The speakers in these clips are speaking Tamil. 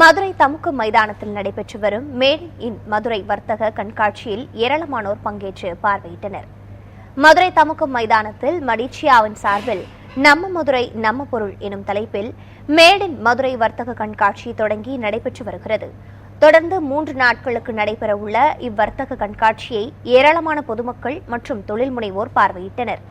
மதுரை தமுக்கு மைதானத்தில் நடைபெற்று வரும் மேட் இன் மதுரை வர்த்தக கண்காட்சியில் ஏராளமானோர் பங்கேற்று பார்வையிட்டனர். மதுரை தமுக்கு மைதானத்தில் மடிச்சியாவின் சார்பில் நம்ம மதுரை நம்ம பொருள் எனும் தலைப்பில் மேட் இன் மதுரை வர்த்தக கண்காட்சி தொடங்கி நடைபெற்று வருகிறது. தொடர்ந்து மூன்று நாட்களுக்கு நடைபெறவுள்ள இவ்வர்த்தக கண்காட்சியை ஏராளமான பொதுமக்கள் மற்றும் தொழில் முனைவோர் பார்வையிட்டனர்.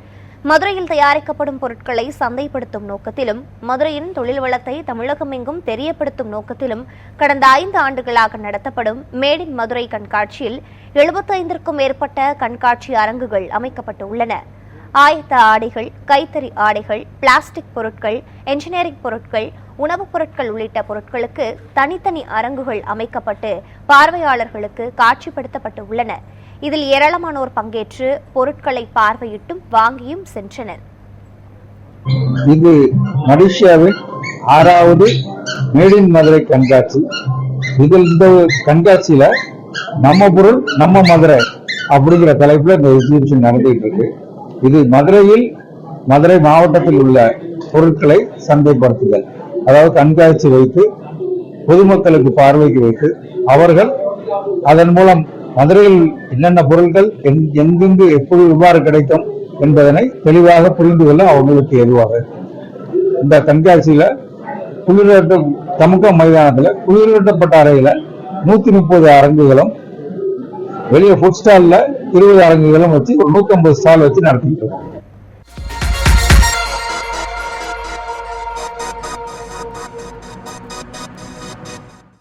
மதுரையில் தயாரிக்கப்படும் பொருட்களை சந்தைப்படுத்தும் நோக்கத்திலும் மதுரையின் தொழில் வளத்தை தமிழகமெங்கும் தெரியப்படுத்தும் நோக்கத்திலும் கடந்த ஐந்து ஆண்டுகளாக நடத்தப்படும் மேட் இன் மதுரை கண்காட்சியில் எழுபத்தைந்திற்கும் மேற்பட்ட கண்காட்சி அரங்குகள் அமைக்கப்பட்டுள்ளன. ஆயத்த ஆடைகள் கைத்தறி ஆடைகள் பிளாஸ்டிக் பொருட்கள் என்ஜினியரிங் பொருட்கள் உணவுப் பொருட்கள் உள்ளிட்ட பொருட்களுக்கு தனித்தனி அரங்குகள் அமைக்கப்பட்டு பார்வையாளர்களுக்கு காட்சிப்படுத்தப்பட்டு உள்ளன இதில் ஏராளமானோர் பங்கேற்று பொருட்களை பார்வையிட்டும் வாங்கியும் சென்றனர். இது மலேசியாவின் ஆறாவது மேட் இன் மதுரை கண்காட்சி. இதில் இந்த கண்காட்சியில நம்ம பொருள் நம்ம மதுரை அப்படிங்கிற தலைப்புல இந்த எக்ஸிபிஷன் நடந்துகிட்டு இருக்கு இது மதுரையில் மதுரை மாவட்டத்தில் உள்ள பொருட்களை சந்தைப்படுத்துதல். அதாவது கண்காட்சி வைத்து பொதுமக்களுக்கு பார்வைக்கு வைத்து அவர்கள் அதன் மூலம் மதுரையில் என்னென்ன பொருட்கள் எங்கெங்கு எப்படி எவ்வாறு கிடைக்கும் என்பதனை தெளிவாக புரிந்து கொள்ள அவங்களுக்கு எதுவாக இந்த கண்காட்சியில குளிரூட்ட தமுக மைதானத்துல குளிரூட்டப்பட்ட அறையில நூத்தி முப்பது அரங்குகளும் வெளியே ஃபுட் ஸ்டால்ல இருபது அரங்குகளும் வச்சு ஒரு நூத்தி ஐம்பது ஸ்டால் வச்சு நடத்திட்டு இருக்கோம்.